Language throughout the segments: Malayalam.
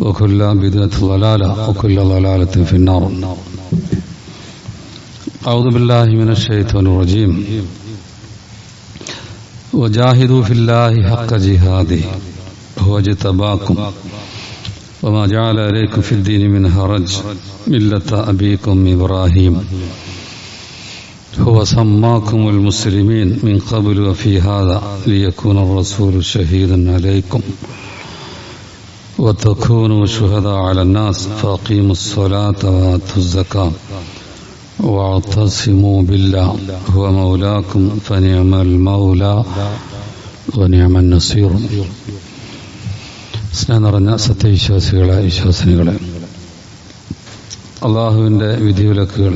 وكل بدعة ضلالة وكل ضلالة في النار. أعوذ بالله من الشيطان الرجيم. وجاهدوا في الله حق جهاده هو اجتباكم. وما جعل عليكم في الدين من هرج ملة أبيكم إبراهيم. هو سماكم المسلمين من قبل وفي هذا ليكون الرسول شهيدا عليكم. وتكونوا شهداء على الناس فأقيموا الصلاة وآتوا الزكاة واعتصموا بالله هو مولاكم فنعم المولى ونعم النصير സ്നേഹം നിറഞ്ഞ സത്യവിശ്വാസികളെ വിശ്വാസിനികളെ അള്ളാഹുവിൻ്റെ വിധിവിലക്കുകൾ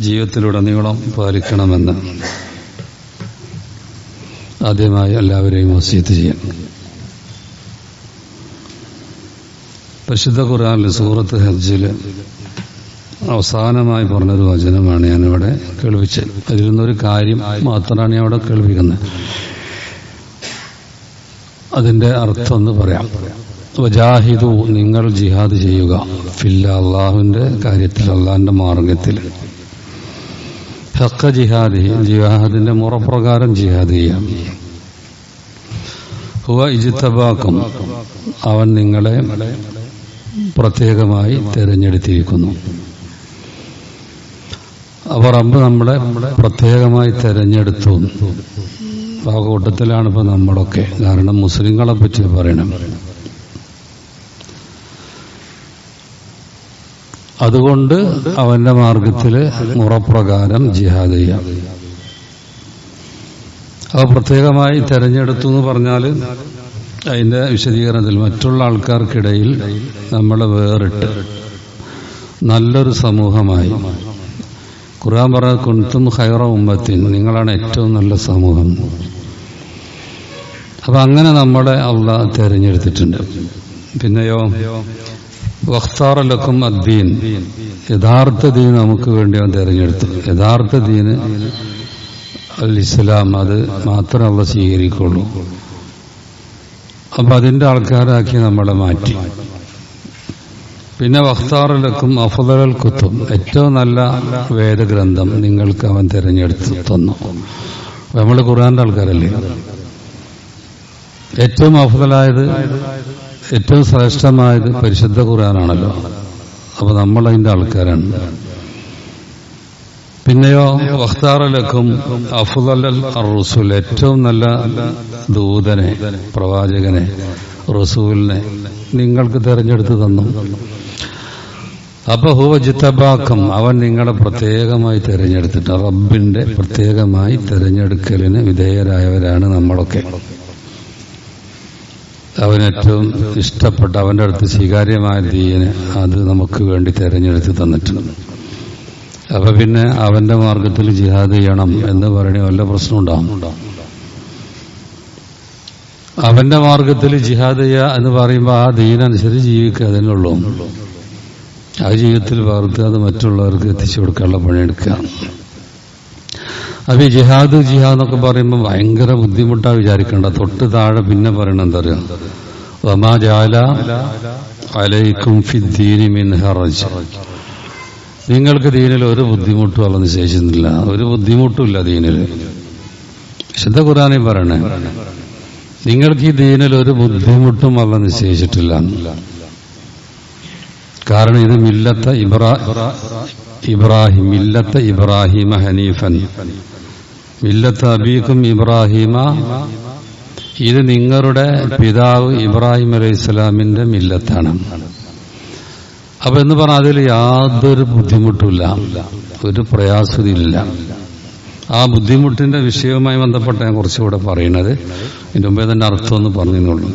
ജീവിതത്തിലുടനീളം പാലിക്കണമെന്ന് ആദ്യമായി എല്ലാവരെയും വസീത്ത് ചെയ്യാം പരിശുദ്ധ ഖുർആാനിൽ സൂറത്ത് ഹജ്ജിൽ അവസാനമായി പറഞ്ഞൊരു വചനമാണ് ഞാനിവിടെ കേൾപ്പിച്ചത്. അതിൽ നിന്നൊരു കാര്യം മാത്രമാണ് ഞാൻ അവിടെ കേൾപ്പിക്കുന്നത്. അതിന്റെ അർത്ഥം ഒന്ന് പറയാം. വജാഹിദു നിങ്ങൾ ജിഹാദ് ചെയ്യുക. ഫില്ല അള്ളാഹുവിന്റെ കാര്യത്തിൽ അള്ളാഹിന്റെ മാർഗത്തിൽ ഹക്ക ജിഹാദ് ജിഹാദിന്റെ മുറപ്രകാരം ജിഹാദ് ചെയ്യാം. ഹുവ ഇജിത്തബാക്കും അവൻ നിങ്ങളെ പ്രത്യേകമായി തിരഞ്ഞെടുത്തിരിക്കുന്നു. അപ്പോൾ റബ്ബ് നമ്മളെ പ്രത്യേകമായി തിരഞ്ഞെടുത്തു. ആ കൂട്ടത്തിലാണ് നമ്മളൊക്കെ. കാരണം മുസ്ലിങ്ങളെ പറ്റി പറയണം. അതുകൊണ്ട് അവന്റെ മാർഗത്തിൽ മുറപ്രകാരം ജിഹാദ് ചെയ്യാം. അത് പ്രത്യേകമായി തെരഞ്ഞെടുത്തു എന്ന് പറഞ്ഞാൽ അതിന്റെ വിശദീകരണത്തിൽ മറ്റുള്ള ആൾക്കാർക്കിടയിൽ നമ്മളെ വേറിട്ട് നല്ലൊരു സമൂഹമായി. ഖുർആൻ പറഞ്ഞ കുന്തും ഹൈറ ഉമ്മത്തിൻ. നിങ്ങളാണ് ഏറ്റവും നല്ല സമൂഹം. അപ്പൊ അങ്ങനെ നമ്മളെ അള്ള തിരഞ്ഞെടുത്തിട്ടുണ്ട്. പിന്നെയോ വഖ്താറലക്കും അദ്ദീൻ. യഥാർത്ഥ ദീൻ നമുക്ക് വേണ്ടി അവൻ തിരഞ്ഞെടുത്തു. യഥാർത്ഥ ദീന് അൽ ഇസ്ലാം അത് മാത്രം അള്ള സ്വീകരിക്കുള്ളൂ. അപ്പൊ അതിന്റെ ആൾക്കാരാക്കി നമ്മളെ മാറ്റി. പിന്നെ വഖ്താറിലക്കും അഫുദൽ കുത്തും ഏറ്റവും നല്ല വേദഗ്രന്ഥം നിങ്ങൾക്ക് അവൻ തിരഞ്ഞെടുത്ത് തന്നു. നമ്മൾ ഖുറാന്റെ ആൾക്കാരല്ലേ? ഏറ്റവും അഫുദലായത് ഏറ്റവും ശ്രേഷ്ഠമായത് പരിശുദ്ധ ഖുറാനാണല്ലോ അപ്പൊ നമ്മൾ അതിന്റെ ആൾക്കാരാണ്. പിന്നെയോ വഖ്താറലക്കും അഫുദൽ റസൂൽ ഏറ്റവും നല്ല ദൂതനെ പ്രവാചകനെ റസൂലിനെ നിങ്ങൾക്ക് തെരഞ്ഞെടുത്ത് തന്നു. അപ്പൊ ഹുവ ജിത്തബാക്കം അവൻ നിങ്ങളെ പ്രത്യേകമായി തിരഞ്ഞെടുത്തിട്ട് റബ്ബിന്റെ പ്രത്യേകമായി തെരഞ്ഞെടുക്കലിന് വിധേയരായവരാണ് നമ്മളൊക്കെ. അവൻ ഏറ്റവും ഇഷ്ടപ്പെട്ട അവന്റെ അടുത്ത് സ്വീകാര്യമായ ദീന് അത് നമുക്ക് വേണ്ടി തിരഞ്ഞെടുത്ത് തന്നിട്ടുണ്ട്. അപ്പൊ പിന്നെ അവന്റെ മാർഗത്തിൽ ജിഹാദ് ചെയ്യണം എന്ന് പറയണേ വല്ല പ്രശ്നം ഉണ്ടാവും അവന്റെ മാർഗത്തിൽ ജിഹാദ് ചെയ്യുക എന്ന് പറയുമ്പോൾ ആ ദീനനുസരിച്ച് ജീവിക്കുക അതിനുള്ളൂ ആ ജീവിതത്തിൽ പകർത്തുക അത് മറ്റുള്ളവർക്ക് എത്തിച്ചു കൊടുക്കാനുള്ള പണിയെടുക്കുക. അപ്പൊ ഈ ജിഹാദ് ജിഹാദ് എന്നൊക്കെ പറയുമ്പോൾ ഭയങ്കര ബുദ്ധിമുട്ടാ വിചാരിക്കണ്ട. തൊട്ട് താഴെ പിന്നെ പറയണ എന്താ പറയുക വമാ ജാല അലൈക്കും ഫിദ്ദീനി മിൻ ഹറജ്. നിങ്ങൾക്ക് ദീനിൽ ഒരു ബുദ്ധിമുട്ടും അല്ല നിശേഷിച്ചിട്ടില്ല ഒരു ബുദ്ധിമുട്ടും ഇല്ല ദീനിൽ. വിശുദ്ധ ഖുറാനെ പറയണേ നിങ്ങൾക്ക് ഈ ദീനിൽ ഒരു ബുദ്ധിമുട്ടും അല്ല നിശ്ചയിച്ചിട്ടില്ല. കാരണം ഇത് മില്ലത്ത ഇബ്രാ ഇബ്രാഹിം മില്ലത്ത ഇബ്രാഹിമ ഹനീഫൻ. മില്ലത്ത അബീക്കും ഇബ്രാഹിമ. ഇത് നിങ്ങളുടെ പിതാവ് ഇബ്രാഹിം അലൈഹി ഇസ്ലാമിന്റെ മില്ലത്താണ്. അപ്പൊ എന്ന് പറഞ്ഞാൽ അതിൽ യാതൊരു ബുദ്ധിമുട്ടില്ല ഒരു പ്രയാസമില്ല ആ ബുദ്ധിമുട്ടിന്റെ വിഷയവുമായി ബന്ധപ്പെട്ട ഞാൻ കുറച്ചുകൂടെ പറയുന്നത്. ഇതിന് മുമ്പേ തന്നെ അർത്ഥം ഒന്ന് പറഞ്ഞെന്നുള്ളൂ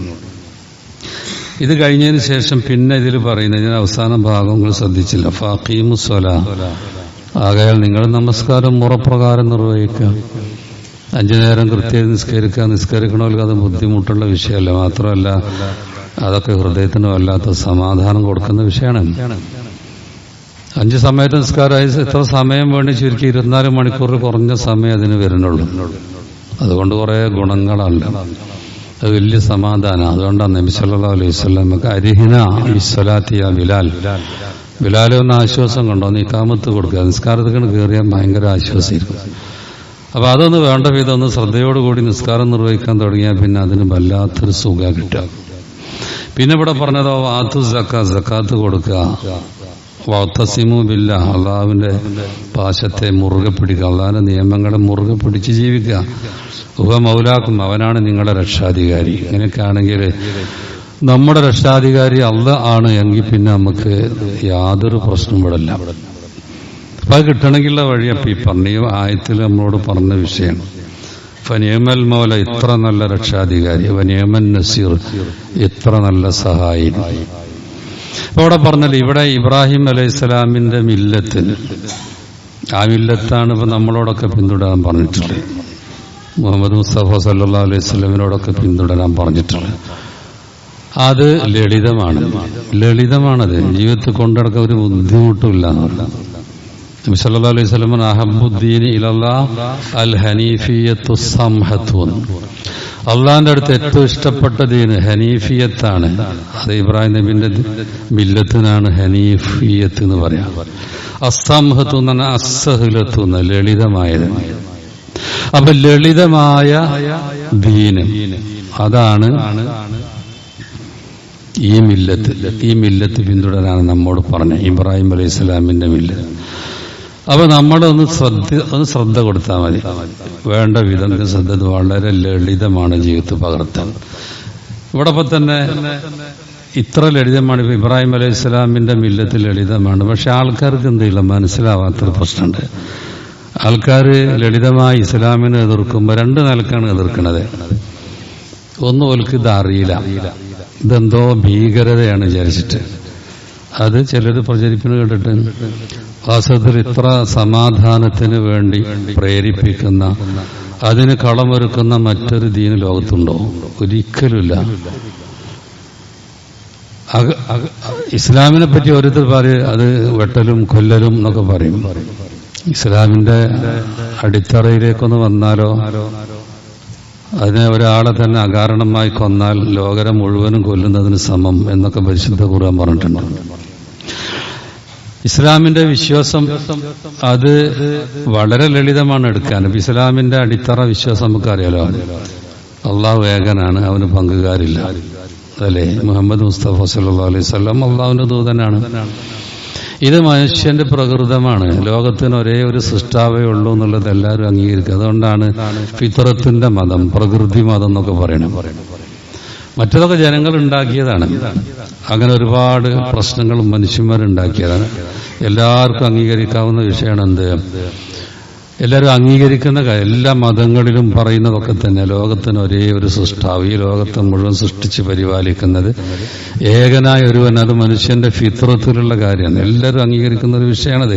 ഇത് കഴിഞ്ഞതിന് ശേഷം പിന്നെ ഇതിൽ പറയുന്നത് ഇതിന് അവസാന ഭാഗങ്ങൾ ശ്രദ്ധിച്ചില്ല. ഫാഖീമു സ്വല. ആകയാൽ നിങ്ങൾ നമസ്കാരം മുറപ്രകാരം നിർവഹിക്കുക. അഞ്ചു നേരം കൃത്യമായി നിസ്കരിക്കുക. നിസ്കരിക്കണമെങ്കിൽ അത് ബുദ്ധിമുട്ടുള്ള വിഷയമല്ല. മാത്രമല്ല അതൊക്കെ ഹൃദയത്തിന് വല്ലാത്ത സമാധാനം കൊടുക്കുന്ന വിഷയമാണ്. അഞ്ച് സമയത്ത് നിസ്കാരമായി എത്ര സമയം വേണ്ടി ചുരുക്കി ഇരുപത്തിനാല് മണിക്കൂർ കുറഞ്ഞ സമയം അതിന് വരുന്നുള്ളൂ. അതുകൊണ്ട് കുറെ ഗുണങ്ങളല്ല അത് വലിയ സമാധാനം. അതുകൊണ്ടാണ് നബി സല്ലല്ലാഹു അലൈഹി വസല്ലമക്ക് അരിഹിന വിസ്വലാത്തിയ ബിലാൽ. ബിലാൽ ഒന്ന് ആശ്വാസം കണ്ടോ നീ കാമത്ത് കൊടുക്കുക. നിസ്കാരത്തിന് കയറിയാൽ ഭയങ്കര ആശ്വാസമായിരിക്കും. അപ്പൊ അതൊന്ന് വേണ്ട വിധം ഒന്ന് ശ്രദ്ധയോടുകൂടി നിസ്കാരം നിർവഹിക്കാൻ തുടങ്ങിയാൽ പിന്നെ അതിന് വല്ലാത്തൊരു സുഖ കിട്ടുക. പിന്നെ ഇവിടെ പറഞ്ഞതോ വാത്തു സക്ക സക്കാത്ത് കൊടുക്കുക വത്തസിമു ബില്ല അള്ളാഹുവിന്റെ പാശത്തെ മുറുകെ പിടിക്കുക അള്ളാഹിന്റെ നിയമങ്ങളെ മുറുകെ പിടിച്ച് ജീവിക്കുക ഉപ മൗലാക്കും അവനാണ് നിങ്ങളുടെ രക്ഷാധികാരി. ഇങ്ങനെയൊക്കെ ആണെങ്കിൽ നമ്മുടെ രക്ഷാധികാരി അല്ല ആണ് എങ്കിൽ പിന്നെ നമുക്ക് യാതൊരു പ്രശ്നം ഇവിടല്ല അപ്പൊ അത് കിട്ടണമെങ്കിലുള്ള വഴി അപ്പൊ ഈ പറഞ്ഞ ആയത്തിൽ നമ്മളോട് പറഞ്ഞ വിഷയം. ഫനിയമൽ മൗല ഇത്ര നല്ല രക്ഷാധികാരി വനിയമൻ നസീർ ഇത്ര നല്ല സഹായി. അവിടെ പറഞ്ഞല്ലോ ഇവിടെ ഇബ്രാഹിം അലൈഹി സ്വലാമിന്റെ മില്ലത്തിന് ആ മില്ലത്താണ് ഇപ്പൊ നമ്മളോടൊക്കെ പിന്തുടരാൻ പറഞ്ഞിട്ടുള്ളത്. മുഹമ്മദ് മുസ്തഫ സല്ലാ അലൈഹി സ്വലമിനോടൊക്കെ പിന്തുടരാൻ പറഞ്ഞിട്ടുള്ളത്. അത് ലളിതമാണ്. ലളിതമാണത്. ജീവിതത്തിൽ കൊണ്ടുനടക്കാൻ ഒരു ബുദ്ധിമുട്ടുമില്ല നബി സല്ലല്ലാഹു അലൈഹി അൽ അടുത്ത് ഏറ്റവും ഇഷ്ടപ്പെട്ട ദീന് ഹനീഫിയത്താണ്. അത് ഇബ്രാഹിം നബിന്റെ മില്ലത്തിനാണ് ഹനീഫിയത്ത് എന്ന് പറയാം. അസംഹത്തു എന്ന് പറഞ്ഞാൽ അസഹുലത്തു എന്ന് ലളിതമായത്. അപ്പൊ ലളിതമായ ദീന് അതാണ് ഈ മില്ലത്ത്. ഈ മില്ലത്ത് പിന്തുടരാണ് നമ്മോട് പറഞ്ഞ ഇബ്രാഹിം അലൈഹി സ്വലാമിന്റെ മില്ലത്ത്. അപ്പൊ നമ്മളൊന്ന് ശ്രദ്ധ ഒന്ന് ശ്രദ്ധ കൊടുത്താൽ മതി. വേണ്ട വിധം ശ്രദ്ധ വളരെ ലളിതമാണ് ജീവിതത്തിൽ പകർത്താൻ. ഇവിടെ തന്നെ ഇത്ര ലളിതമാണ്. ഇപ്പൊ ഇബ്രാഹിം അലൈഹി ഇസ്ലാമിന്റെ മില്ലത്തിൽ ലളിതമാണ്. പക്ഷെ ആൾക്കാർക്ക് എന്തില്ല മനസ്സിലാവാത്തൊരു പ്രശ്നമുണ്ട്. ആൾക്കാർ ലളിതമായി ഇസ്ലാമിനെ എതിർക്കുമ്പോൾ രണ്ട് നിലക്കാണ് എതിർക്കുന്നത് ഒന്ന് ഓൽക്ക് ഇത് അറിയില്ല. ഇതെന്തോ ഭീകരതയാണ് വിചാരിച്ചിട്ട്. അത് ചിലർ പ്രചരിപ്പിന് കേട്ടിട്ട് വാസ്തവത്തിൽ ഇത്ര സമാധാനത്തിന് വേണ്ടി പ്രേരിപ്പിക്കുന്ന അതിന് കളമൊരുക്കുന്ന മറ്റൊരു ദീന ലോകത്തുണ്ടോ? ഒരിക്കലുമില്ല. ഇസ്ലാമിനെ പറ്റി ഓരോരുത്തർ പറയും അത് വെട്ടലും കൊല്ലലും എന്നൊക്കെ പറയും. ഇസ്ലാമിന്റെ അടിത്തറയിലേക്കൊന്ന് വന്നാലോ? അതിനെ ഒരാളെ തന്നെ അകാരണമായി കൊന്നാൽ ലോകരം മുഴുവനും കൊല്ലുന്നതിന് സമം എന്നൊക്കെ പരിശുദ്ധ ഖുർആൻ പറഞ്ഞിട്ടുണ്ട്. ഇസ്ലാമിന്റെ വിശ്വാസം അത് വളരെ ലളിതമാണ് എടുക്കാൻ. ഇസ്ലാമിന്റെ അടിത്തറ വിശ്വാസം നമുക്കറിയാലോ. അള്ളാഹു ഏകനാണ് അവന് പങ്കുകാരില്ല. അല്ലേ? മുഹമ്മദ് മുസ്തഫ സല്ലാ അലൈഹി സ്വലം അള്ളാഹുവിന്റെ ദൂതനാണ്. ഇത് മനുഷ്യന്റെ പ്രകൃതമാണ്. ലോകത്തിന് ഒരേ ഒരു സൃഷ്ടാവേ ഉള്ളൂ എന്നുള്ളത് എല്ലാവരും അംഗീകരിക്കുക. അതുകൊണ്ടാണ് ഫിത്രത്തിന്റെ മതം പ്രകൃതി മതം എന്നൊക്കെ പറയണം മറ്റതൊക്കെ ജനങ്ങൾ ഉണ്ടാക്കിയതാണ്. അങ്ങനെ ഒരുപാട് പ്രശ്നങ്ങളും മനുഷ്യന്മാരുണ്ടാക്കിയതാണ്. എല്ലാവർക്കും അംഗീകരിക്കാവുന്ന വിഷയമാണ് എന്ത്? എല്ലാവരും അംഗീകരിക്കുന്ന എല്ലാ മതങ്ങളിലും പറയുന്നതൊക്കെ തന്നെ ലോകത്തിന് ഒരേ ഒരു സൃഷ്ടാവ് ഈ ലോകത്തെ മുഴുവൻ സൃഷ്ടിച്ച് പരിപാലിക്കുന്നത് ഏകനായ ഒരുവൻ അത് മനുഷ്യന്റെ ഫിത്രത്തിലുള്ള കാര്യമാണ്. എല്ലാവരും അംഗീകരിക്കുന്ന ഒരു വിഷയമാണത്.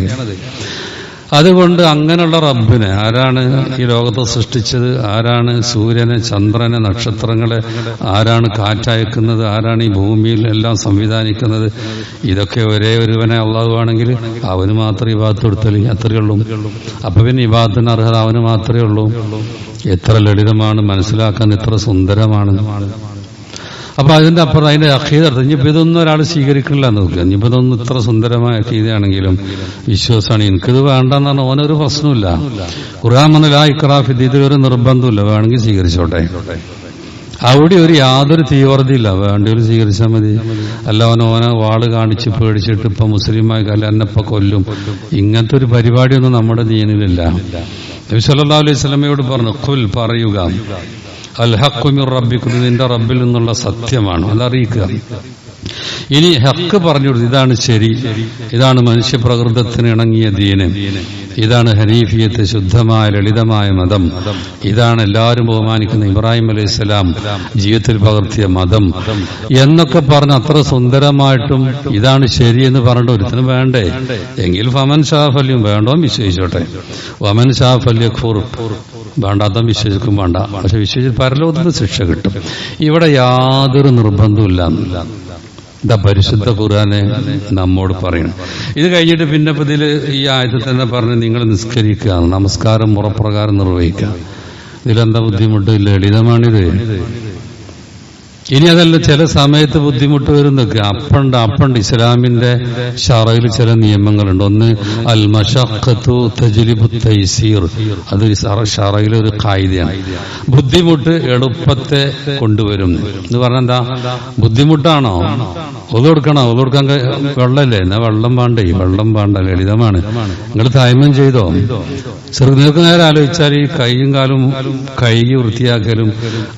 അതുകൊണ്ട് അങ്ങനെയുള്ള റബ്ബിനെ ആരാണ് ഈ ലോകത്തെ സൃഷ്ടിച്ചത്? ആരാണ് സൂര്യനെ ചന്ദ്രനെ നക്ഷത്രങ്ങളെ ആരാണ് കാറ്റയക്കുന്നത്? ആരാണ് ഈ ഭൂമിയിൽ എല്ലാം സംവിധാനിക്കുന്നത്? ഇതൊക്കെ ഒരേ ഒരുവനെ അള്ളാഹുവാണെങ്കിൽ അവന് മാത്രമേ ഇബാത്ത് കൊടുത്തൽ. അത്രയേ ഉള്ളൂ. അപ്പൊ പിന്നെ ഇബാത്തിന് അർഹത അവന് മാത്രമേ ഉള്ളൂ. എത്ര ലളിതമാണ് മനസ്സിലാക്കാൻ എത്ര സുന്ദരമാണ്. അപ്പൊ അതിന്റെ അപ്പുറം അതിന്റെ അഖീദർത്ഥം ഇനിയിപ്പോ ഇതൊന്നും ഒരാൾ സ്വീകരിക്കണില്ല നോക്കുക ഇനിയിപ്പോ ഇതൊന്നും ഇത്ര സുന്ദരമായ അഖീദയാണെങ്കിലും വിശ്വാസമാണ്. എനിക്കിത് വേണ്ടെന്ന് പറഞ്ഞാൽ ഓനൊരു പ്രശ്നമില്ല ഖുർആൻ പറഞ്ഞാൽ ആ ഇക്രാഫിദ് ഒരു നിർബന്ധമില്ല വേണമെങ്കിൽ സ്വീകരിച്ചോട്ടെ. അവിടെ ഒരു യാതൊരു തീവ്രതയില്ല. വേണ്ടവർ സ്വീകരിച്ചാൽ മതി. അല്ല അവൻ ഓനെ വാൾ കാണിച്ച് പേടിച്ചിട്ട് ഇപ്പൊ മുസ്ലിമായി കല്ല എന്നെപ്പ കൊല്ലും. ഇങ്ങനത്തെ ഒരു പരിപാടിയൊന്നും നമ്മുടെ ദീനിലില്ല. നബി സല്ലല്ലാഹു അലൈഹി സ്വലമയോട് പറഞ്ഞു കുൽ പറയുക. അൽ ഹക്കുമിർ റബ്ബിക്കും നിന്റെ റബ്ബിൽ നിന്നുള്ള സത്യമാണ്. അതറിയിക്കുക ഇനി ഹക്ക് പറഞ്ഞു ഇതാണ് ശരി. ഇതാണ് മനുഷ്യപ്രകൃതത്തിന് ഇണങ്ങിയ ദീന്. ഇതാണ് ഹനീഫിയത്ത് ശുദ്ധമായ ലളിതമായ മതം. ഇതാണ് എല്ലാവരും ബഹുമാനിക്കുന്ന ഇബ്രാഹിം അലൈഹി സ്വലാം ജീവിതത്തിൽ പകർത്തിയ മതം. എന്നൊക്കെ പറഞ്ഞ് അത്ര സുന്ദരമായിട്ടും ഇതാണ് ശരിയെന്ന് പറഞ്ഞിട്ട് ഒരുത്തിനും വേണ്ടേ? എങ്കിൽ ഫമൻ ഷാഫല്യം വേണ്ടോ വിശ്വസിച്ചോട്ടെ. വമൻ ഷാഫല്യഖൂർ വേണ്ടാത്ത വിശ്വസിക്കും വേണ്ട. പക്ഷെ വിശ്വസിച്ച് പരലോകത്തിന് ശിക്ഷ കിട്ടും. ഇവിടെ യാതൊരു നിർബന്ധമില്ല ഇതാ പരിശുദ്ധ ഖുർആാനെ നമ്മോട് പറയണം. ഇത് കഴിഞ്ഞിട്ട് പിന്നെ ഇതിൽ ഈ ആയത്തിൽ തന്നെ പറഞ്ഞ് നിങ്ങൾ നിസ്കരിക്കുക നമസ്കാരം മുറപ്രകാരം നിർവഹിക്കുക. ഇതിലെന്താ ബുദ്ധിമുട്ട്? ലളിതമാണിത്. ഇനി അതല്ല ചില സമയത്ത് ബുദ്ധിമുട്ട് വരുന്നൊക്കെ അപ്പണ്ട് അപ്പണ്ട് ഇസ്ലാമിന്റെ ഷറയിൽ ചില നിയമങ്ങളുണ്ട്. ഒന്ന് അൽ മഷഖത്തു തജ്ലിബു തൈസീർ. അത് ഷറയിലെ ഒരു കായികയാണ് ബുദ്ധിമുട്ട് എളുപ്പത്തെ കൊണ്ടുവരും. എന്ന് പറഞ്ഞെന്താ ബുദ്ധിമുട്ടാണോ? ഒതു കൊടുക്കണോ ഒതു കൊടുക്കാൻ വെള്ളമല്ലേ എന്നാ വെള്ളം വേണ്ടേ വെള്ളം വേണ്ട ലളിതമാണ്. നിങ്ങൾ തായ്മം ചെയ്തോ? ചെറു നിങ്ങൾക്ക് നേരെ ആലോചിച്ചാൽ ഈ കൈയും കാലും കൈകി വൃത്തിയാക്കലും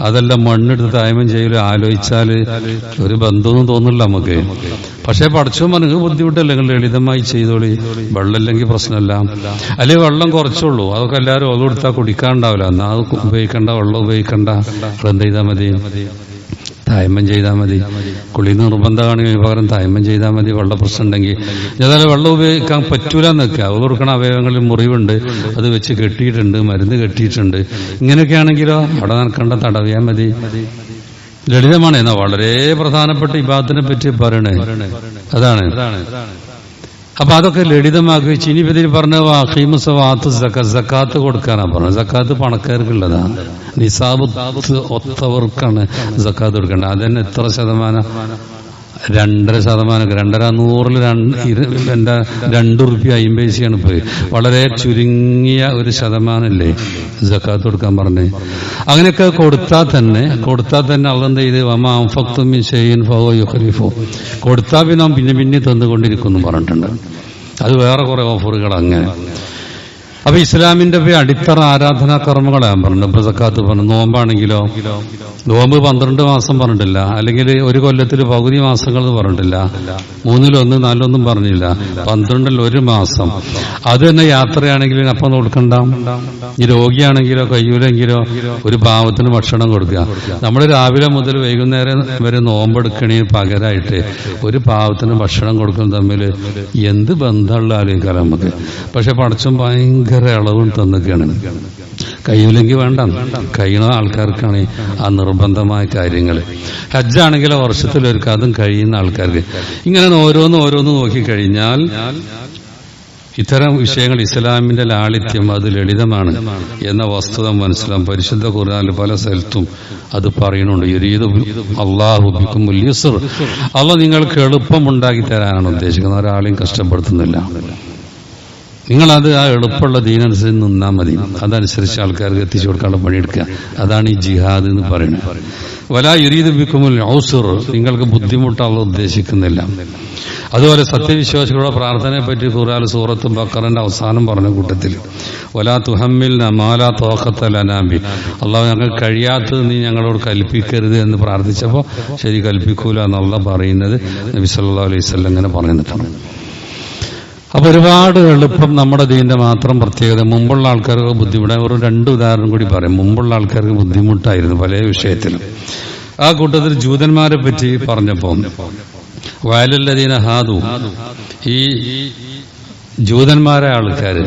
അതെല്ലാം മണ്ണെടുത്ത് തായ്മം ചെയ്യലും ആലോചിച്ചാൽ ഒരു ബന്ധമൊന്നും തോന്നില്ല നമുക്ക്. പക്ഷേ പഠിച്ചു നിങ്ങൾക്ക് ബുദ്ധിമുട്ടല്ലേ? നിങ്ങൾ ലളിതമായി ചെയ്തോളി. വെള്ളമില്ലെങ്കിൽ പ്രശ്നമല്ല. അല്ലെ വെള്ളം കുറച്ചുള്ളൂ. അതൊക്കെ എല്ലാവരും ഒതു കൊടുത്താൽ കുടിക്കാണ്ടാവില്ല. എന്നാ അത് ഉപയോഗിക്കണ്ട വെള്ളം ഉപയോഗിക്കണ്ട. എന്ത് ചെയ്താൽ മതി? തായ്മം ചെയ്താൽ മതി. കുളി നിർബന്ധമാണെങ്കിൽ പകരം തായ്മം ചെയ്താൽ മതി. വെള്ള പ്രശ്നം ഉണ്ടെങ്കിൽ. ഏതായാലും വെള്ളം ഉപയോഗിക്കാൻ പറ്റൂല എന്നൊക്കെ അത് കൊടുക്കണ അവയവങ്ങളിൽ മുറിവുണ്ട്. അത് വെച്ച് കെട്ടിയിട്ടുണ്ട്. മരുന്ന് കെട്ടിയിട്ടുണ്ട്. ഇങ്ങനെയൊക്കെ ആണെങ്കിലോ അവിടെ നടക്കേണ്ട തടവിയാൽ മതി. ലളിതമാണ്. എന്നാ വളരെ പ്രധാനപ്പെട്ട ഇബാദത്തിനെ പറ്റി പറയണേ. അതാണ്. അപ്പൊ അതൊക്കെ ലളിതമാക്കി. വെച്ച് ഇനി ഇതിൽ പറഞ്ഞ വാഖീമുസ സവാത്ത് സക്ക സക്കാത്ത് കൊടുക്കാനാ പറഞ്ഞത്. സക്കാത്ത് പണക്കാർക്കുള്ളതാ. നിസാബ് ഒത്തവർക്കാണ് സക്കാത്ത് കൊടുക്കേണ്ടത്. അതന്നെ എത്ര ശതമാനം? രണ്ടര ശതമാനം രണ്ടര നൂറിൽ എന്താ രണ്ട് റുപ്യ പൈസയാണ് ഇപ്പൊ വളരെ ചുരുങ്ങിയ ഒരു ശതമാനല്ലേ ജക്കാത്ത് കൊടുക്കാൻ പറഞ്ഞേ. അങ്ങനെയൊക്കെ കൊടുത്താൽ തന്നെ കൊടുത്താൽ തന്നെ അള്ളെന്ത് ചെയ്ത്? അമ്മ അംഫക്തും ഷെയ്യൻ ഫോ യുഖലിഫോ കൊടുത്താൽ പിന്നെ പിന്നെ പിന്നെ തന്നുകൊണ്ടിരിക്കുന്നു പറഞ്ഞിട്ടുണ്ട്. അത് വേറെ കുറെ ഓഫറുകൾ അങ്ങനെ. അപ്പൊ ഇസ്ലാമിന്റെ അടിത്തറ ആരാധനാ കർമ്മങ്ങളാ പറഞ്ഞു ഇപ്പൊ സക്കാത്ത് പറഞ്ഞു നോമ്പാണെങ്കിലോ? നോമ്പ് പന്ത്രണ്ട് മാസം പറഞ്ഞിട്ടില്ല. അല്ലെങ്കിൽ ഒരു കൊല്ലത്തിൽ പകുതി മാസങ്ങൾ എന്ന് പറഞ്ഞിട്ടില്ല. മൂന്നിലൊന്ന് നാലൊന്നും പറഞ്ഞില്ല. പന്ത്രണ്ടിൽ ഒരു മാസം. അത് തന്നെ യാത്രയാണെങ്കിലും അപ്പം കൊടുക്കണ്ട. ഈ രോഗിയാണെങ്കിലോ കയ്യൂലെങ്കിലോ ഒരു പാവത്തിന് ഭക്ഷണം കൊടുക്കുക. നമ്മൾ രാവിലെ മുതൽ വൈകുന്നേരം വരെ നോമ്പെടുക്കണേന് പകരമായിട്ട് ഒരു പാവത്തിന് ഭക്ഷണം കൊടുക്കുന്ന തമ്മിൽ എന്ത് ബന്ധമുള്ള ആലോചിക്കാം നമുക്ക്? പക്ഷെ പടച്ചും ഭയങ്കര ഇളവും തന്നൊക്കെയാണ്. കഴിയില്ലെങ്കിൽ വേണ്ട. കഴിയുന്ന ആൾക്കാർക്കാണ് ആ നിർബന്ധമായ കാര്യങ്ങൾ. ഹജ്ജാണെങ്കിൽ വർഷത്തിൽ ഒരുക്ക അതും കഴിയുന്ന ആൾക്കാർക്ക്. ഇങ്ങനെ ഓരോന്ന് ഓരോന്ന് നോക്കിക്കഴിഞ്ഞാൽ ഇത്തരം വിഷയങ്ങൾ ഇസ്ലാമിന്റെ ലാളിത്യം അത് ലളിതമാണ് എന്ന വസ്തുത മനസ്സിലാവും. പരിശുദ്ധ ഖുർആനിൽ പല സ്ഥലത്തും അത് പറയുന്നുണ്ട്. അള്ളാഹുബിക്കും അള്ളാഹു നിങ്ങൾക്ക് എളുപ്പം ഉണ്ടാക്കി തരാനാണ് ഉദ്ദേശിക്കുന്നത്. ഒരാളെയും കഷ്ടപ്പെടുത്തുന്നില്ല. നിങ്ങളത് ആ എളുപ്പമുള്ള ദീനനുസരിച്ച് നിന്നാൽ മതി. അതനുസരിച്ച് ആൾക്കാർക്ക് എത്തിച്ചു കൊടുക്കാനുള്ള പണിയെടുക്കുക. അതാണ് ഈ ജിഹാദ് എന്ന് പറയുന്നത്. വലാ യുരീദ് ബിക്കുമുൽ ഔസുർ നിങ്ങൾക്ക് ബുദ്ധിമുട്ടുള്ള ഉദ്ദേശിക്കുന്നില്ല. അതുപോലെ സത്യവിശ്വാസികളുടെ പ്രാർത്ഥനയെ പറ്റി ഖുറാൽ സൂറത്തും ബക്കറിന്റെ അവസാനം പറഞ്ഞ കൂട്ടത്തിൽ വലാ തുഹമ്മിൽ മാലാ തോക്കത്തൽ അള്ളാഹ് അള്ളാഹു ഞങ്ങൾ കഴിയാത്തത് നീ ഞങ്ങളോട് കൽപ്പിക്കരുത് എന്ന് പ്രാർത്ഥിച്ചപ്പോൾ ശരി കൽപ്പിക്കൂല എന്നുള്ള പറയുന്നത് നബി സല്ലാ അലൈഹി വസല്ലം ഇങ്ങനെ പറഞ്ഞിട്ടുണ്ട്. അപ്പൊ ഒരുപാട് എളുപ്പം നമ്മുടെ ദീന്റെ മാത്രം പ്രത്യേകത. മുമ്പുള്ള ആൾക്കാർക്ക് ബുദ്ധിമുട്ടായി ഒരു രണ്ട് ഉദാഹരണം കൂടി പറയാം. മുമ്പുള്ള ആൾക്കാർക്ക് ബുദ്ധിമുട്ടായിരുന്നു പല വിഷയത്തിലും. ആ കൂട്ടത്തിൽ ജൂതന്മാരെ പറ്റി പറഞ്ഞപ്പോ വയലല്ലതീന ഹാദു ഈ ജൂതന്മാരെ ആൾക്കാര്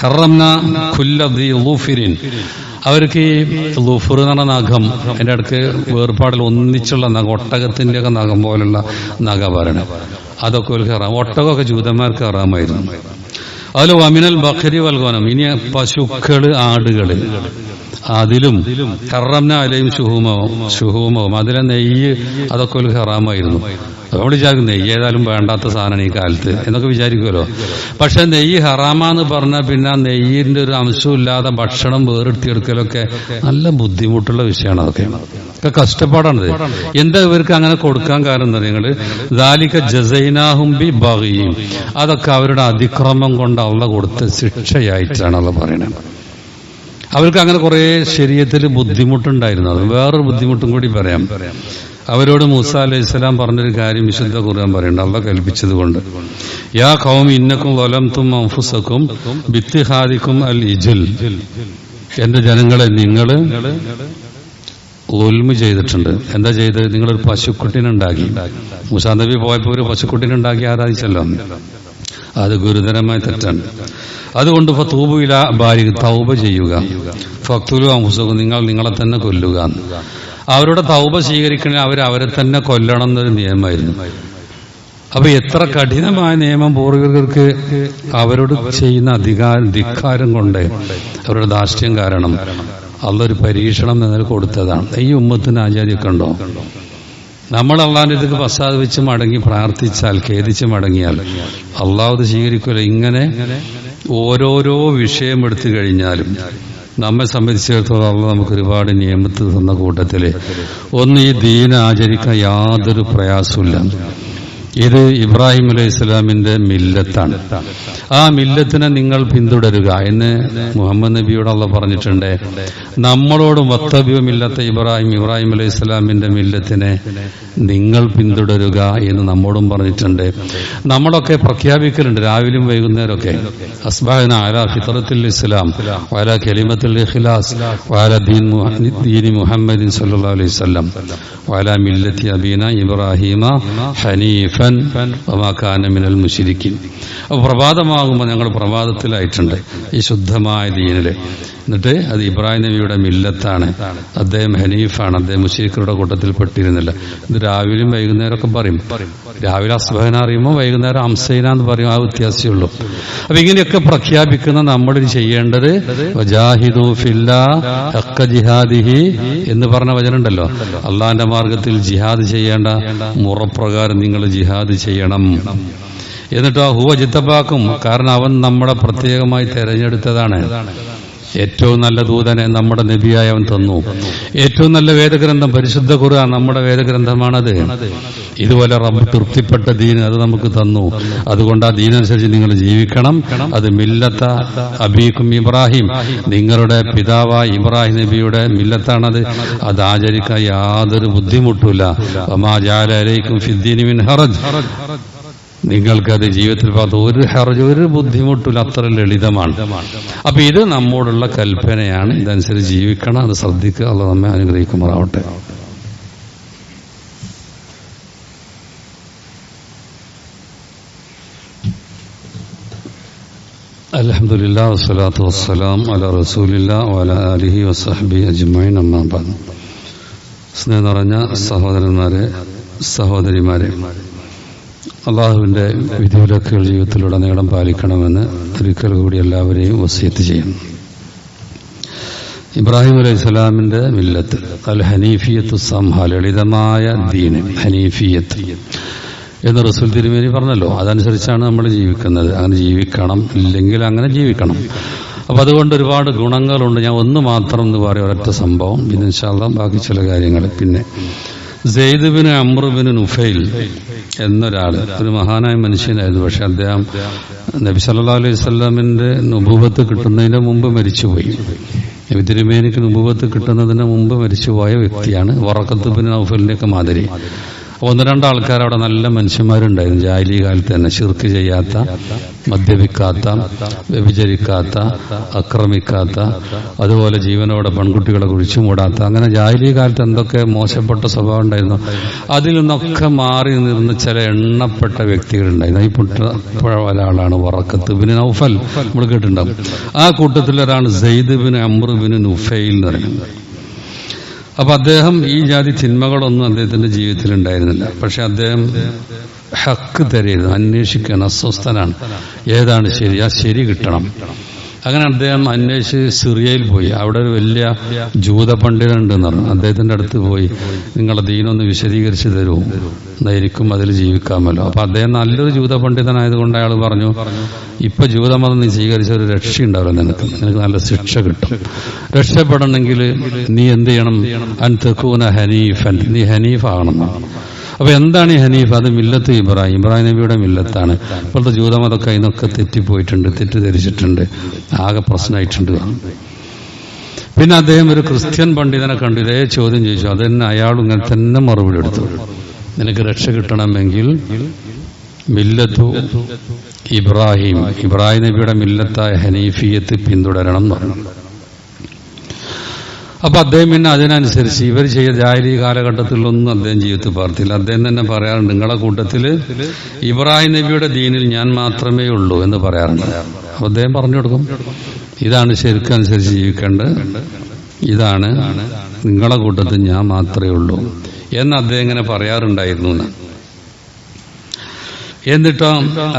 ഹറംന ഖുല്ലദീ ലൂഫിരിൻ അവർക്ക് ഈ ലൂഫർ എന്ന് പറഞ്ഞ നഖം എന്റെ അടുക്ക് വേർപാടിൽ ഒന്നിച്ചുള്ള നഖം ഒട്ടകത്തിന്റെ ഒക്കെ നഖം പോലുള്ള നഖ പറയണം. അതൊക്കെ ഒരു ഹറാം. ഒട്ടകമൊക്കെ ജൂതന്മാർക്ക് ഹറാമായിരുന്നു. അതിൽ വമിനൽ ബക്കരി വൽഗോനം ഇനി പശുക്കൾ ആടുകൾ. അതിലും ഹറംന അലയും ശുഹൂമവും ശുഹൂമവും അതിലെ നെയ്യ് അതൊക്കെ ഒരു ഹറാമായിരുന്നു. നമ്മൾ വിചാരിക്കും നെയ്യ് ഏതായാലും വേണ്ടാത്ത സാധനമാണ് ഈ കാലത്ത് എന്നൊക്കെ വിചാരിക്കുമല്ലോ പക്ഷെ നെയ്യ് ഹറാമാന്ന് പറഞ്ഞാൽ പിന്നെ നെയ്യിന്റെ ഒരു അംശമില്ലാതെ ഇല്ലാതെ ഭക്ഷണം വേറെടുത്തിയെടുക്കലൊക്കെ നല്ല ബുദ്ധിമുട്ടുള്ള വിഷയമാണ് അതൊക്കെ. ഒക്കെ കഷ്ടപ്പാടാണിത് എന്താ ഇവർക്ക് അങ്ങനെ കൊടുക്കാൻ കാരണം എന്താ നിങ്ങൾ? ദാലിക ജസൈനാഹുംബി ബഹിയും അതൊക്കെ അവരുടെ അതിക്രമം കൊണ്ട് അള്ള കൊടുത്ത ശിക്ഷയായിട്ടാണ് അള്ള പറയണത് അവർക്ക് അങ്ങനെ കുറെ ശരീരത്തിൽ ബുദ്ധിമുട്ടുണ്ടായിരുന്നു. അത് വേറൊരു ബുദ്ധിമുട്ടും കൂടി പറയാം. അവരോട് മൂസ അലൈഹി സ്വലാം പറഞ്ഞൊരു കാര്യം വിശുദ്ധ ഖുർആൻ പറയുന്നുണ്ട്. അള്ള കൽപ്പിച്ചത് കൊണ്ട് യാ കൗം ഇന്നക്കും വലംതും അംഫുസക്കും ബിത്തിഹാദിക്കും അൽ ഇജുൽ. എന്റെ ജനങ്ങളെ നിങ്ങൾ ഒൽമ ചെയ്തിട്ടുണ്ട്. എന്താ ചെയ്തത്? നിങ്ങളൊരു പശുക്കുട്ടിനുണ്ടാക്കി മുസാ നബി പോയപ്പോ ഒരു പശുക്കുട്ടിനുണ്ടാക്കി ആരാധിച്ചല്ലോ അത് ഗുരുതരമായ തെറ്റാണ്. അതുകൊണ്ട് തൂബുയില ഭാര്യ തൗബ ചെയ്യുക. ഫക്തുലു അംഫുസക്കും നിങ്ങൾ നിങ്ങളെ തന്നെ കൊല്ലുക. അവരുടെ തൗബ സ്വീകരിക്കണേ അവർ അവരെ തന്നെ കൊല്ലണം എന്നൊരു നിയമമായിരുന്നു. അപ്പൊ എത്ര കഠിനമായ നിയമം പൂർവികർക്ക് അവരോട് ചെയ്യുന്ന അധികാര ധിക്കാരം കൊണ്ട് അവരുടെ ദാഷ്ട്യം കാരണം. അതൊരു പരീക്ഷണം എന്നതിൽ കൊടുത്തതാണ്. ഈ ഉമ്മത്തിന് ആചാര്യമൊക്കെ ഉണ്ടോ? നമ്മൾ അള്ളാഹിന്റെ അടുത്തേക്ക് പശ്ചാത്തപിച്ച് മടങ്ങി പ്രാർത്ഥിച്ചാൽ ഖേദിച്ച് മടങ്ങിയാൽ അള്ളാഹു സ്വീകരിക്കില്ല ഇങ്ങനെ ഓരോരോ വിഷയം എടുത്തു കഴിഞ്ഞാലും നമ്മെ സംബന്ധിച്ചിടത്തോളം അള്ള നമുക്ക് ഒരുപാട് നിയമത്ത് തന്ന കൂട്ടത്തിൽ ഒന്ന് ഈ ദീന ആചരിക്കാൻ യാതൊരു പ്രയാസമില്ല ഇത് ഇബ്രാഹിം അലൈഹി ഇസ്ലാമിന്റെ മില്ലത്താണ്. ആ മില്ലത്തിനെ നിങ്ങൾ പിന്തുടരുക എന്ന് മുഹമ്മദ് നബിയോട് അള്ള പറഞ്ഞിട്ടുണ്ട്. നമ്മളോട് വക്തവ്യമില്ലാത്ത ഇബ്രാഹിം ഇബ്രാഹിം അലൈഹി ഇസ്ലാമിന്റെ മില്ലത്തിനെ നിങ്ങൾ പിന്തുടരുക എന്ന് നമ്മോടും പറഞ്ഞിട്ടുണ്ട്. നമ്മളൊക്കെ പ്രഖ്യാപിക്കലുണ്ട് രാവിലെയും വൈകുന്നേരമൊക്കെ. അസ്ബാഹിന അല ഫിത്രത്തുൽ ഇസ്ലാം വാല കലിമത്തുൽ ഇഖ്ലാസ് വാല ദീൻ ദീനി മുഹമ്മദിൻ സല്ലല്ലാഹു അലൈഹി വസല്ലം വാല മില്ലത്തി അബീന ഇബ്രാഹിമ ഹനീഫൻ വമാ കാന മിനൽ മുശ്രിക്കിൻ. അപ്പോൾ പ്രഭാതമാകുമ്പോൾ ഞങ്ങൾ പ്രഭാതത്തിലായിട്ടുണ്ട് ഈ ശുദ്ധമായ ദീനിൽ എന്നിട്ട് അത് ഇബ്രാഹിം നബിയുടെ മില്ലത്താണ് അദ്ദേഹം ഹനീഫാണ്. അദ്ദേഹം മുഷീഖറുടെ കൂട്ടത്തിൽ പെട്ടിരുന്നില്ല ഇത് രാവിലെയും വൈകുന്നേരമൊക്കെ പറയും. രാവിലെ അസ്ബഹന അറിയുമ്പോൾ വൈകുന്നേരം അംസൈന എന്ന് പറയും. ആ വ്യത്യാസമേ ഉള്ളൂ. അപ്പൊ ഇങ്ങനെയൊക്കെ പ്രഖ്യാപിക്കുന്ന നമ്മൾ ചെയ്യേണ്ടത് ജിഹാദിഹി എന്ന് പറഞ്ഞ വചനുണ്ടല്ലോ അള്ളാന്റെ മാർഗത്തിൽ ജിഹാദ് ചെയ്യേണ്ട മുറപ്രകാരം നിങ്ങൾ ജിഹാദ് ചെയ്യണം. എന്നിട്ടോ ഹുവ ചിത്തപ്പാക്കും കാരണം അവൻ നമ്മളെ പ്രത്യേകമായി തെരഞ്ഞെടുത്തതാണ്. ഏറ്റവും നല്ല ദൂതനെ നമ്മുടെ നബിയായ അവൻ തന്നു. ഏറ്റവും നല്ല വേദഗ്രന്ഥം പരിശുദ്ധ ഖുർആൻ നമ്മുടെ വേദഗ്രന്ഥമാണത്. ഇതുപോലെ റബ്ബ് തൃപ്തിപ്പെട്ട ദീൻ അത് നമുക്ക് തന്നു. അതുകൊണ്ട് ആ ദീനനുസരിച്ച് നിങ്ങൾ ജീവിക്കണം. അത് മില്ലത്ത അബീക്കും ഇബ്രാഹിം. നിങ്ങളുടെ പിതാവായ ഇബ്രാഹിം നബിയുടെ മില്ലത്താണത്. അത് ആചരിക്കാൻ യാതൊരു ബുദ്ധിമുട്ടില്ല അലൈക്കും ഫിദ്ദീനി മിൻ ഹറജ്. നിങ്ങൾക്കത് ജീവിതത്തിൽ ഭാഗത്ത് ഒരു ഹർജ് ഒരു ബുദ്ധിമുട്ടില്ല അത്ര ലളിതമാണ്. അപ്പൊ ഇത് നമ്മോടുള്ള കൽപ്പനയാണ്. ഇതനുസരിച്ച് ജീവിക്കണം. അത് ശ്രദ്ധിക്കുക. അത് നമ്മെ അനുഗ്രഹിക്കുമാറാവട്ടെ. അലഹമുല്ലാ വസ്സലാത്തു വസ്സലാം അല സ്നേഹം നിറഞ്ഞ സഹോദരന്മാരെ സഹോദരിമാരെ അള്ളാഹുവിന്റെ വിധിവിലക്കുകൾ ജീവിതത്തിലുടനീളം പാലിക്കണമെന്ന് ഒരിക്കൽ കൂടി എല്ലാവരെയും വസീത്ത് ചെയ്യുന്നു. ഇബ്രാഹിം അലൈഹി സ്വലാമിന്റെ മില്ലത്ത് അൽ ഹനീഫിയത്ത് ലളിതമായ ദീന് ഹനീഫിയത്ത് എന്ന് റസൂൽ തിരുമേനി പറഞ്ഞല്ലോ. അതനുസരിച്ചാണ് നമ്മൾ ജീവിക്കുന്നത്. അങ്ങനെ ജീവിക്കണം ഇല്ലെങ്കിൽ അങ്ങനെ ജീവിക്കണം. അപ്പൊ അതുകൊണ്ട് ഒരുപാട് ഗുണങ്ങളുണ്ട്. ഞാൻ ഒന്ന് മാത്രം എന്ന് പറയും ഒരൊറ്റ സംഭവം. പിന്നെ ഇൻഷാല്ല ബാക്കി ചില കാര്യങ്ങൾ. പിന്നെ സെയ്ദുബിന് അമ്രുബിന് നുഫൈൽ എന്നൊരാൾ ഒരു മഹാനായ മനുഷ്യനായിരുന്നു. പക്ഷെ അദ്ദേഹം നബി സല്ലാ അലൈഹി സ്വല്ലാമിന്റെ നുഭൂവത്ത് കിട്ടുന്നതിന് മുമ്പ് മരിച്ചുപോയി. നബി തിരുമേനിക്ക് നുഭൂവത്ത് കിട്ടുന്നതിന് മുമ്പ് മരിച്ചുപോയ വ്യക്തിയാണ് വറക്കത്തുബിന് നൗഫലിന്റെ ഒക്കെ മാതിരി. ഒന്ന് രണ്ടാൾക്കാർ അവിടെ നല്ല മനുഷ്യന്മാരുണ്ടായിരുന്നു. ജാലി കാലത്ത് തന്നെ ശിർക്ക് ചെയ്യാത്ത മദ്യപിക്കാത്ത വ്യഭിചരിക്കാത്ത അക്രമിക്കാത്ത അതുപോലെ ജീവനോടെ പെൺകുട്ടികളെ കുഴിച്ചു മൂടാത്ത അങ്ങനെ ജാലി കാലത്ത് എന്തൊക്കെ മോശപ്പെട്ട സ്വഭാവം ഉണ്ടായിരുന്നു. അതിൽ നിന്നൊക്കെ മാറി നിന്ന് ചില എണ്ണപ്പെട്ട വ്യക്തികളുണ്ടായിരുന്നു. ഈ പുട്ട ഒരാളാണ് വറക്കത്ത് ബിൻ നൗഫൽ നമ്മൾ കേട്ടിട്ടുണ്ടാവും. ആ കൂട്ടത്തിലൊരാണ് സെയ്ദ് ബിൻ അമ്രുബിന് നുഫൈൽ എന്ന് പറയുന്നത്. അപ്പൊ അദ്ദേഹം ഈ ജാതി തിന്മകളൊന്നും അദ്ദേഹത്തിന്റെ ജീവിതത്തിൽ ഉണ്ടായിരുന്നില്ല പക്ഷെ അദ്ദേഹം ഹക്ക് തരരുത് അന്വേഷിക്കണം അസ്വസ്ഥനാണ്. ഏതാണ് ശരി? ആ ശരി കിട്ടണം. അങ്ങനെ അദ്ദേഹം അന്വേഷിച്ച് സിറിയയിൽ പോയി. അവിടെ ഒരു വലിയ ജൂത പണ്ഡിതനുണ്ടെന്ന് പറഞ്ഞു. അദ്ദേഹത്തിന്റെ അടുത്ത് പോയി. നിങ്ങളെ ദീനൊന്ന് വിശദീകരിച്ച് തരൂ. എന്നായിരിക്കും അതിൽ ജീവിക്കാമല്ലോ. അപ്പൊ അദ്ദേഹം നല്ലൊരു ജൂത പണ്ഡിതനായതുകൊണ്ട് അയാൾ പറഞ്ഞു ഇപ്പൊ ജൂതമതം നീ സ്വീകരിച്ച ഒരു രക്ഷ ഉണ്ടാവില്ല നിനക്ക്. നിനക്ക് നല്ല ശിക്ഷ കിട്ടും. രക്ഷപ്പെടണമെങ്കിൽ നീ എന്ത് ചെയ്യണം? അൻ തെക്കൂന ഹനീഫൻ. നീ ഹനീഫ് ആകണം അപ്പൊ എന്താണ് ഈ ഹനീഫ്? അത് മില്ലത്ത് ഇബ്രാഹിം. ഇബ്രാഹിം നബിയുടെ മില്ലത്താണ്. ഇപ്പോഴത്തെ ജൂതമതൊക്കെ അതിനൊക്കെ തെറ്റിപ്പോയിട്ടുണ്ട് തെറ്റിദ്ധരിച്ചിട്ടുണ്ട്. ആകെ പ്രശ്നമായിട്ടുണ്ട്. പിന്നെ അദ്ദേഹം ഒരു ക്രിസ്ത്യൻ പണ്ഡിതനെ കണ്ടു. ഇതേ ചോദ്യം ചോദിച്ചു. അത് തന്നെ അയാൾ ഇങ്ങനെ തന്നെ മറുപടി എടുത്തു. നിനക്ക് രക്ഷ കിട്ടണമെങ്കിൽ മില്ലത്തു ഇബ്രാഹിം. ഇബ്രാഹിം നബിയുടെ മില്ലത്തായ ഹനീഫിയത്ത് പിന്തുടരണം എന്ന് പറഞ്ഞു. അപ്പൊ അദ്ദേഹം പിന്നെ അതിനനുസരിച്ച് ഇവർ ചെയ്ത ജാലി കാലഘട്ടത്തിലൊന്നും അദ്ദേഹം ജീവിതത്തിൽ പാർത്തില്ല. അദ്ദേഹം തന്നെ പറയാറുണ്ട് നിങ്ങളുടെ കൂട്ടത്തിൽ ഇബ്രാഹിം നബിയുടെ ദീനിൽ ഞാൻ മാത്രമേ ഉള്ളൂ എന്ന് പറയാറുണ്ട്. അപ്പൊ അദ്ദേഹം പറഞ്ഞു കൊടുക്കും ഇതാണ് ശരിക്കനുസരിച്ച് ജീവിക്കേണ്ടത്. ഇതാണ് നിങ്ങളുടെ കൂട്ടത്തിൽ ഞാൻ മാത്രമേ ഉള്ളൂ എന്ന് അദ്ദേഹം ഇങ്ങനെ പറയാറുണ്ടായിരുന്നു എന്ന്. എന്നിട്ടോ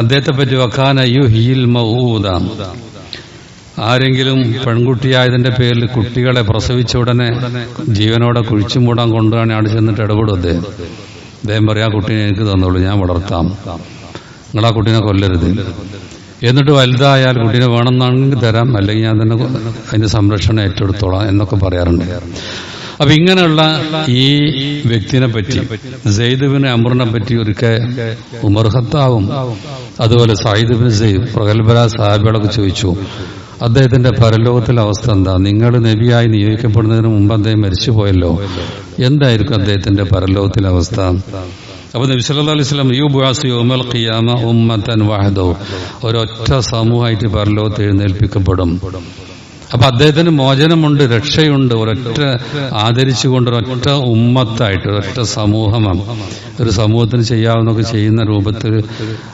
അദ്ദേഹത്തെ പറ്റി വക്കാന യു ഹീൽ മൗദ ആരെങ്കിലും പെൺകുട്ടിയായതിന്റെ പേരിൽ കുട്ടികളെ പ്രസവിച്ച ഉടനെ ജീവനോടെ കുഴിച്ചു മൂടാൻ കൊണ്ടുപോകാൻ അവിടെ ചെന്നിട്ട് ഇടപെടും അദ്ദേഹം. അദ്ദേഹം പറയാം ആ കുട്ടീനെ എനിക്ക് തന്നോളൂ ഞാൻ വളർത്താം. നിങ്ങൾ ആ കുട്ടീനെ കൊല്ലരുത്. എന്നിട്ട് വലുതായാൽ കുട്ടീനെ വേണമെന്നാണെങ്കിൽ തരാം അല്ലെങ്കിൽ ഞാൻ തന്നെ അതിന്റെ സംരക്ഷണം ഏറ്റെടുത്തോളാം എന്നൊക്കെ പറയാറുണ്ട്. അപ്പൊ ഇങ്ങനെയുള്ള ഈ വ്യക്തിനെ പറ്റി സെയ്ദുബിന് അമറിനെ പറ്റി ഒരിക്കൽ ഉമർ ഖത്താവും അതുപോലെ സായിദുബിൻ സെയ്ദ് പ്രഗത്ഭരാ സാഹിബികളൊക്കെ ചോദിച്ചു അദ്ദേഹത്തിന്റെ പരലോകത്തിലെ അവസ്ഥ എന്താ? നിങ്ങൾ നബിയായി നിയോഗിക്കപ്പെടുന്നതിന് മുമ്പ് അദ്ദേഹം മരിച്ചുപോയല്ലോ. എന്തായിരിക്കും അദ്ദേഹത്തിന്റെ പരലോകത്തിലെ അവസ്ഥ? അപ്പൊ നബി സല്ലല്ലാഹു അലൈഹി ഖിയാമ ഉമ്മത്തൻ വാഹദോ. ഒരൊറ്റ സമൂഹമായിട്ട് പരലോകത്ത് എഴുന്നേൽപ്പിക്കപ്പെടും. അപ്പൊ അദ്ദേഹത്തിന് മോചനമുണ്ട് രക്ഷയുണ്ട് ഒരൊറ്റ ആദരിച്ചുകൊണ്ട് ഒരൊറ്റ ഉമ്മത്തായിട്ട് ഒരൊറ്റ സമൂഹമാണ്. ഒരു സമൂഹത്തിന് ചെയ്യാവുന്നൊക്കെ ചെയ്യുന്ന രൂപത്തിൽ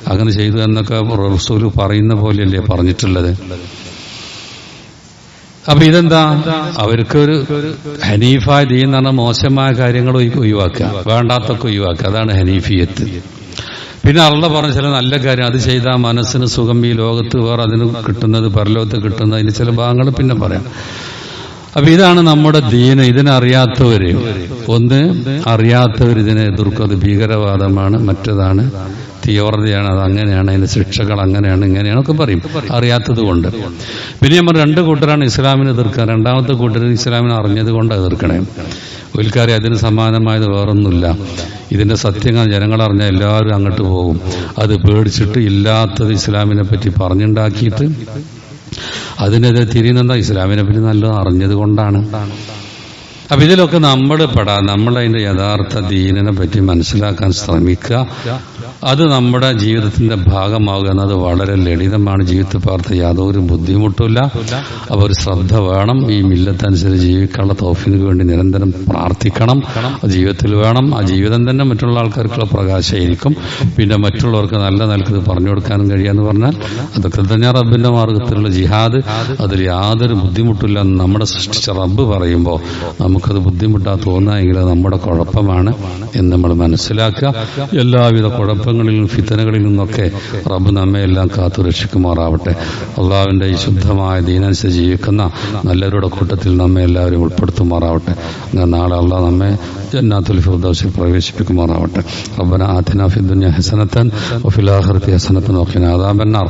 അങ്ങനെ ചെയ്തു എന്നൊക്കെ റസൂൽ പറയുന്ന പോലെയല്ലേ പറഞ്ഞിട്ടുള്ളത്. അപ്പൊ ഇതെന്താ? അവർക്കൊരു ഹനീഫ ദീൻ എന്ന് പറഞ്ഞ മോശമായ കാര്യങ്ങൾ ഒഴി- ഒഴിവാക്കുക. വേണ്ടാത്തൊക്കെ ഒഴിവാക്കുക. അതാണ് ഹനീഫിയത്ത്. പിന്നെ അള്ള പറഞ്ഞ ചില നല്ല കാര്യം. അത് ചെയ്താൽ മനസ്സിന് സുഖം ഈ ലോകത്ത് വേറെ അതിന് കിട്ടുന്നത് പരലോകത്ത് കിട്ടുന്നത് അതിന് ചില ഭാഗങ്ങൾ പിന്നെ പറയാം. അപ്പൊ ഇതാണ് നമ്മുടെ ദീന് ഇതിനറിയാത്തവര്. ഒന്ന് അറിയാത്തവർ ഇതിനെ എതിർക്കും. അത് ഭീകരവാദമാണ്. മറ്റതാണ് തീവ്രതയാണ് അത് അങ്ങനെയാണ് അതിന്റെ ശിക്ഷകൾ അങ്ങനെയാണ് ഇങ്ങനെയാണ് ഒക്കെ പറയും. അറിയാത്തത് കൊണ്ട്. പിന്നെ നമ്മൾ രണ്ട് കൂട്ടരാണ് ഇസ്ലാമിനെ എതിർക്കുക. രണ്ടാമത്തെ കൂട്ടർ ഇസ്ലാമിനെ അറിഞ്ഞത് കൊണ്ട് എതിർക്കണേ. ഒരിക്കലും അതിന് സമാനമായത് വേറൊന്നുമില്ല. ഇതിന്റെ സത്യങ്ങൾ ജനങ്ങൾ അറിഞ്ഞാൽ എല്ലാവരും അങ്ങോട്ട് പോകും. അത് പേടിച്ചിട്ട് ഇല്ലാത്തത് ഇസ്ലാമിനെ പറ്റി പറഞ്ഞുണ്ടാക്കിയിട്ട് അതിനെതിരെ തിരിയുന്നെന്താ ഇസ്ലാമിനെ പറ്റി നല്ലത് അറിഞ്ഞത് കൊണ്ടാണ്. അപ്പൊ ഇതിലൊക്കെ നമ്മൾ പെടാ. നമ്മളതിന്റെ യഥാർത്ഥ ദീനനെ പറ്റി മനസ്സിലാക്കാൻ ശ്രമിക്കുക. അത് നമ്മുടെ ജീവിതത്തിന്റെ ഭാഗമാകുക എന്നത് വളരെ ലളിതമാണ്. ജീവിതത്തിൽ പാർത്ത് യാതൊരു ബുദ്ധിമുട്ടില്ല അപ്പൊ ഒരു ശ്രദ്ധ വേണം. ഈ മില്ലത്തനുസരിച്ച് ജീവിക്കാനുള്ള തോഫിന് വേണ്ടി നിരന്തരം പ്രാർത്ഥിക്കണം. ജീവിതത്തിൽ വേണം. ആ ജീവിതം തന്നെ മറ്റുള്ള ആൾക്കാർക്കുള്ള പ്രകാശമായിരിക്കും. പിന്നെ മറ്റുള്ളവർക്ക് നല്ല നിലയ്ക്ക് പറഞ്ഞു കൊടുക്കാനും കഴിയാന്ന് പറഞ്ഞാൽ അതൊക്കെ തന്നെ റബ്ബിന്റെ മാർഗത്തിലുള്ള ജിഹാദ്. അതിൽ യാതൊരു ബുദ്ധിമുട്ടില്ല നമ്മുടെ സൃഷ്ടിച്ച റബ്ബ് പറയുമ്പോൾ നമുക്കത് ബുദ്ധിമുട്ടാ തോന്നുകയെങ്കിൽ നമ്മുടെ കുഴപ്പമാണ് എന്ന് നമ്മൾ മനസ്സിലാക്കുക. എല്ലാവിധ കുഴപ്പങ്ങളിലും ഫിത്തനകളിൽ നിന്നൊക്കെ റബ്ബ് നമ്മെ എല്ലാം കാത്തു രക്ഷിക്കുമാറാവട്ടെ. അള്ളാവിന്റെ ഈ ശുദ്ധമായ ദീനനുസരിച്ച് ജീവിക്കുന്ന നല്ലവരുടെ കൂട്ടത്തിൽ നമ്മെ എല്ലാവരും ഉൾപ്പെടുത്തുമാറാവട്ടെ. നാളെ അള്ളാഹ് നമ്മെ ജന്നാത്തുൽ ഫിർദൗസിൽ പ്രവേശിപ്പിക്കുമാറാവട്ടെ ربنا آتنا في الدنيا حسنة وفي الآخرة حسنة وقنا عذاب النار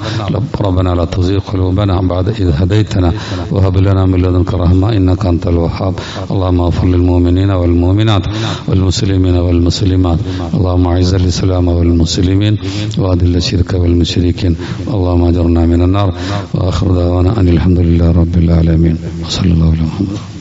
ربنا لا تزغ قلوبنا بعد إذ هديتنا وهب لنا من لدنك رحمة إنك أنت الوهاب اللهم اغفر للمؤمنين والمؤمنات والمسلمين والمسلمات اللهم أعز الإسلام والمسلمين وأذل الشرك والمشركين اللهم أجرنا من النار وآخر دعوانا أن الحمد لله رب العالمين وصلى الله على محمد